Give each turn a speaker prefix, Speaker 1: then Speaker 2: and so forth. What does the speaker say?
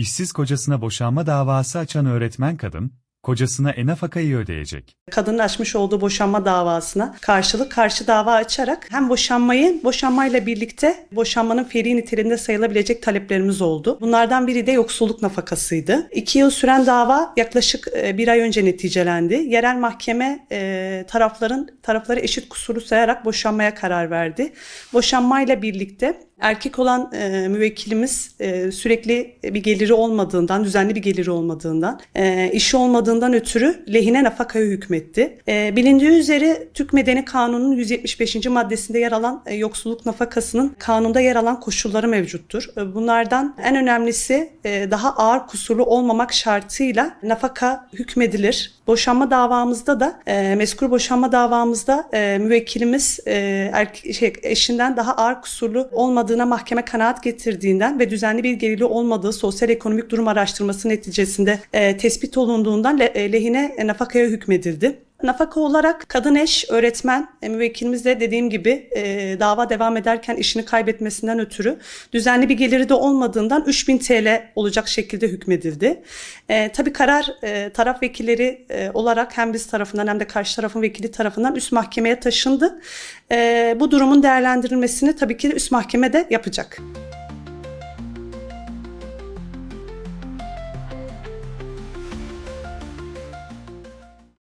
Speaker 1: İşsiz kocasına boşanma davası açan öğretmen kadın, kocasına en nafakayı ödeyecek.
Speaker 2: Kadının açmış olduğu boşanma davasına karşılık karşı dava açarak hem boşanmayı boşanmayla birlikte boşanmanın fiili niteliğinde sayılabilecek taleplerimiz oldu. Bunlardan biri de yoksulluk nafakasıydı. İki yıl süren dava yaklaşık e, bir ay önce neticelendi. Yerel mahkeme e, tarafların tarafları eşit kusurlu sayarak boşanmaya karar verdi. Boşanmayla birlikte erkek olan e, müvekkilimiz e, sürekli bir geliri olmadığından, düzenli bir geliri olmadığından, e, işi olmadığından ötürü lehine nafakaya hükmetti. E, bilindiği üzere Türk Medeni Kanunu'nun 175. maddesinde yer alan e, yoksulluk nafakasının kanunda yer alan koşulları mevcuttur. E, bunlardan en önemlisi e, daha ağır kusurlu olmamak şartıyla nafaka hükmedilir. Boşanma davamızda da e, meskul boşanma davamızda e, müvekkilimiz e, erke- şey, eşinden daha ağır kusurlu olmadığına mahkeme kanaat getirdiğinden ve düzenli bir geliri olmadığı sosyal ekonomik durum araştırması neticesinde e, tespit olunduğundan le- e, lehine e, nafakaya hükmedildi. Nafaka olarak kadın eş, öğretmen, müvekkilimiz de dediğim gibi e, dava devam ederken işini kaybetmesinden ötürü düzenli bir geliri de olmadığından 3000 TL olacak şekilde hükmedildi. E, tabii karar e, taraf vekilleri e, olarak hem biz tarafından hem de karşı tarafın vekili tarafından üst mahkemeye taşındı. E, bu durumun değerlendirilmesini tabii ki üst mahkeme de yapacak.